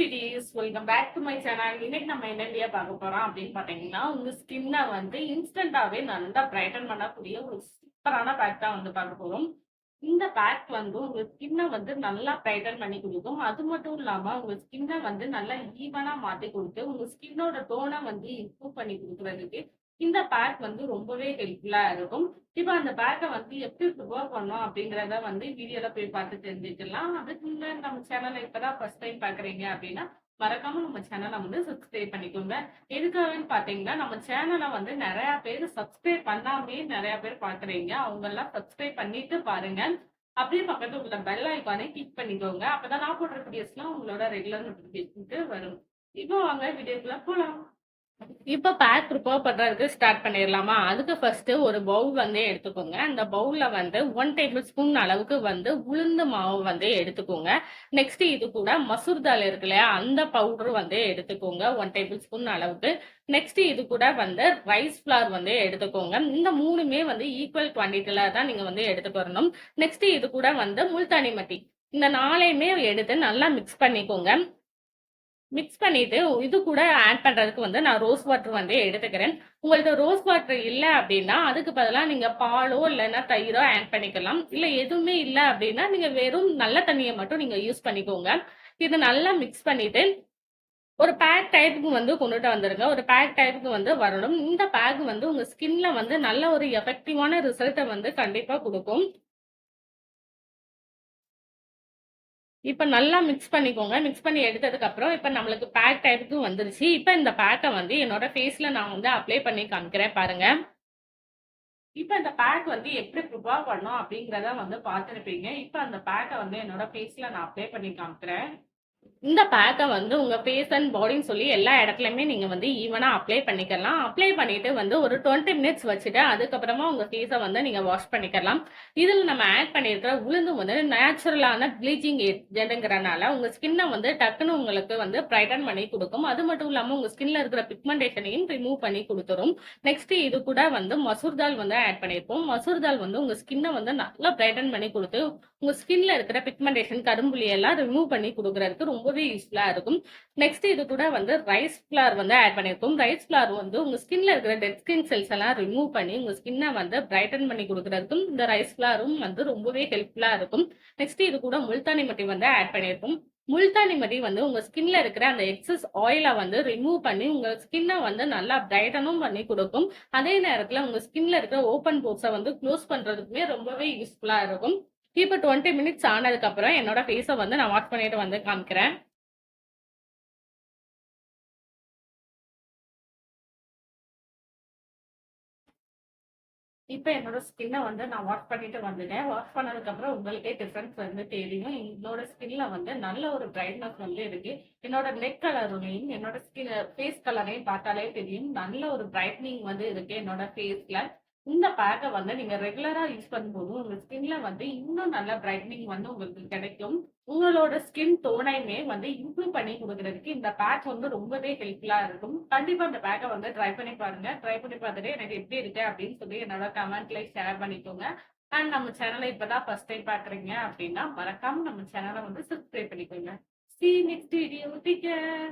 Buddies welcome back to my channel இன்னைக்கு நம்ம என்ன பார்க்க போறோம் அப்படின்னு பார்த்தீங்கன்னா உங்க ஸ்கின்னை வந்து இன்ஸ்டன்டாவே நல்லா பிரைட்டன் பண்ணக்கூடிய ஒரு சூப்பரான பேக் தான் வந்து பார்க்க போறோம். இந்த பேக் வந்து உங்க ஸ்கின்னை வந்து நல்லா பிரைட்டன் பண்ணி கொடுக்கும். அது மட்டும் இல்லாம உங்க ஸ்கின்னை வந்து நல்லா ஈவனா மாத்தி கொடுத்து உங்க ஸ்கின்னோட டோனை வந்து இம்ப்ரூவ் பண்ணி கொடுக்கறதுக்கு இந்த பேக் வந்து ரொம்பவே ஹெல்ப்ஃபுல்லா இருக்கும். இப்போ அந்த பேக்கை வந்து எப்படி ப்ரிப்பேர் பண்ணோம் அப்படிங்கிறத வந்து வீடியோல போய் பார்த்து தெரிஞ்சுக்கலாம். அதுக்கு முன்னாடி நம்ம சேனலை இப்பதான் ஃபர்ஸ்ட் டைம் பாக்குறீங்க அப்படின்னா மறக்காம நம்ம சேனலை வந்து சப்ஸ்கிரைப் பண்ணிக்கோங்க. எதுக்காகன்னு பாத்தீங்கன்னா நம்ம சேனலை வந்து நிறைய பேர் சப்ஸ்கிரைப் பண்ணாமே நிறைய பேர் பாக்குறீங்க அவங்க எல்லாம் சப்ஸ்கிரைப் பண்ணிட்டு பாருங்க. அப்படியே பக்கத்துல உள்ள பெல் ஐக்கானே கிளிக் பண்ணிக்கோங்க. அப்பதான் நான் போடுற வீடியோஸ்லாம் உங்களோட ரெகுலர் நோட்டிபிகேஷனுக்கு வரும். இப்போ வாங்க வீடியோக்குள்ள போலாம். இப்போ பேக் ப்ரிப்பேர் பண்றதுக்கு ஸ்டார்ட் பண்ணிடலாமா அதுக்கு ஃபர்ஸ்ட் ஒரு பவுல் வந்து எடுத்துக்கோங்க. அந்த பவுல்ல வந்து ஒன் டேபிள் ஸ்பூன் அளவுக்கு வந்து உளுந்து மாவு வந்து எடுத்துக்கோங்க. நெக்ஸ்ட் இது கூட மசூர் தால் இருக்கு இல்லையா? அந்த பவுடர் வந்து எடுத்துக்கோங்க. ஒன் டேபிள் ஸ்பூன் அளவுக்கு. நெக்ஸ்ட் இது கூட வந்து ரைஸ் ஃபிளார் வந்து எடுத்துக்கோங்க. இந்த மூணுமே வந்து ஈக்குவல் குவான்டிட்டில தான் நீங்க வந்து எடுத்துக்கணும் நெக்ஸ்ட் இது கூட வந்து முல்தானி மட்டி. இந்த நாளையுமே எடுத்து நல்லா மிக்ஸ் பண்ணிக்கோங்க. மிக்ஸ் பண்ணிட்டு இது கூட ஆட் பண்றதுக்கு வந்து நான் ரோஸ் வாட்டர் வந்து எடுத்துக்கிறேன். உங்கள்ட்ட ரோஸ் வாட்டர் இல்லை அப்படின்னா அதுக்கு பதிலாக நீங்க பாலோ இல்லைன்னா தயிரோ ஆட் பண்ணிக்கலாம். இல்லை எதுவுமே இல்லை அப்படின்னா நீங்க வெறும் நல்ல தண்ணியை மட்டும் நீங்க யூஸ் பண்ணிக்கோங்க. இது நல்லா மிக்ஸ் பண்ணிட்டு ஒரு பேக் டைப்புக்கு வந்து கொண்டுட்டு வந்துருங்க. ஒரு பேக் டைப்புக்கு வந்து வரணும். இந்த பேக் வந்து உங்க ஸ்கின்ல வந்து நல்ல ஒரு எஃபெக்டிவான ரிசல்ட்டை வந்து கண்டிப்பா கொடுக்கும். இப்போ நல்லா மிக்ஸ் பண்ணிக்கோங்க. மிக்ஸ் பண்ணி எடுத்ததுக்கப்புறம் இப்போ நம்மளுக்கு பேக் டைப்புக்கு வந்துருச்சு. இப்போ இந்த பேக்கை வந்து என்னோட ஃபேஸில் நான் வந்து அப்ளை பண்ணி காமிக்கிறேன் பாருங்கள் இப்போ இந்த பேக் வந்து எப்படி ப்ரிப்பேர் பண்ணோம் அப்படிங்கிறத வந்து பார்த்துருப்பீங்க. இப்போ அந்த பேக்கை வந்து என்னோட ஃபேஸில் நான் அப்ளை பண்ணி காமிக்கிறேன். இந்த பேக்கை வந்து உங்க ஃபேஸ் அண்ட் பாடின்னு சொல்லி எல்லா இடத்துலயுமே நீங்க வந்து ஈவனாக அப்ளை பண்ணிக்கலாம். அப்ளை பண்ணிட்டு வந்து ஒரு டுவெண்ட்டி மினிட்ஸ் வச்சுட்டு அதுக்கப்புறமா உங்க ஃபேஸை வந்து நீங்க வாஷ் பண்ணிக்கலாம். இதில் நம்ம ஆட் பண்ணியிருக்கிற உளுந்து வந்து நேச்சுரலான ப்ளீச்சிங் ஏஜென்ட்டுங்கிறனால உங்க ஸ்கின்னை வந்து டக்குன்னு உங்களுக்கு வந்து ப்ரைட்டன் பண்ணி கொடுக்கும். அது மட்டும் இல்லாமல் உங்க ஸ்கின்ல இருக்கிற பிக்மெண்டேஷனையும் ரிமூவ் பண்ணி கொடுத்துரும். நெக்ஸ்ட் இது கூட வந்து மசூர் தால் வந்து ஆட் பண்ணியிருப்போம் மசூர் தால் வந்து உங்க ஸ்கின்னை வந்து நல்லா ப்ரைட்டன் பண்ணி கொடுத்து உங்க ஸ்கின்ல இருக்கிற பிக்மெண்டேஷன் கரும்புலி எல்லாம் ரிமூவ் பண்ணி கொடுக்கறதுக்கு ரொம்பவே யூஸ்ஃபுல்லா இருக்கும். நெக்ஸ்ட் இது கூட வந்து ரைஸ் ஃப்ளார் வந்து ஆட் பண்ணியிருக்கோம் ரைஸ் ஃப்ளார் வந்து உங்க ஸ்கின்ல இருக்கிற டெட் ஸ்கின் செல்ஸ் எல்லாம் ரிமூவ் பண்ணி உங்க ஸ்கின்னை வந்து பிரைட்டன் பண்ணி கொடுக்கறதுக்கும் இந்த ரைஸ் ஃப்ளாரும் வந்து ரொம்பவே ஹெல்ப்ஃபுல்லா இருக்கும். நெக்ஸ்ட் இது கூட முல்தானி மட்டி வந்து ஆட் பண்ணியிருக்கோம் முல்தானி மட்டி வந்து உங்க ஸ்கின்ல இருக்கிற அந்த எக்ஸஸ் ஆயிலை வந்து ரிமூவ் பண்ணி உங்க ஸ்கின்னை வந்து நல்லா பிரைட்டனும் பண்ணி கொடுக்கும். அதே நேரத்துல உங்க ஸ்கின்ல இருக்கிற ஓப்பன் போர்ஸை வந்து க்ளோஸ் பண்றதுக்குமே ரொம்பவே யூஸ்ஃபுல்லா இருக்கும். இப்போ டுவெண்ட்டி மினிட்ஸ் ஆனதுக்கப்புறம் என்னோட ஃபேஸை வந்து நான் வாஷ் பண்ணிட்டு வந்து காமிக்கிறேன். இப்போ என்னோட ஸ்கின்னை வந்து நான் வாஷ் பண்ணிட்டு வந்துட்டேன். வாஷ் பண்ணதுக்கப்புறம் உங்களுக்கே டிஃப்ரென்ஸ் வந்து தெரியும். என்னோட ஸ்கின்ல வந்து நல்ல ஒரு பிரைட்னஸ் வந்து இருக்கு. என்னோட நெக் கலரையும் என்னோட ஸ்கின் ஃபேஸ் கலரையும் பார்த்தாலே தெரியும். நல்ல ஒரு பிரைட்னிங் வந்து இருக்கு என்னோட ஃபேஸ்ல இந்த பேக்கை வந்து நீங்க ரெகுலரா யூஸ் பண்ணும்போது உங்க ஸ்கின்ல வந்து இன்னும் நல்ல பிரைட்னிங் வந்து உங்களுக்கு கிடைக்கும். உங்களோட ஸ்கின் டோனையுமே வந்து இம்ப்ரூவ் பண்ணி கொடுக்கறதுக்கு இந்த பேக் வந்து ரொம்பவே ஹெல்ப்ஃபுல்லா இருக்கும். கண்டிப்பா இந்த பேக்கை வந்து ட்ரை பண்ணி பாருங்க. ட்ரை பண்ணி பார்த்துட்டு எனக்கு எப்படி இருக்கு அப்படின்னு சொல்லி என்னோட கமெண்ட்ல ஷேர் பண்ணிக்கோங்க. அண்ட் நம்ம சேனலை இப்பதான் ஃபர்ஸ்ட் டைம் பாக்குறீங்க அப்படின்னா மறக்காம நம்ம சேனலை வந்து சப்ஸ்கிரைப் பண்ணிக்கோங்க. See next video take care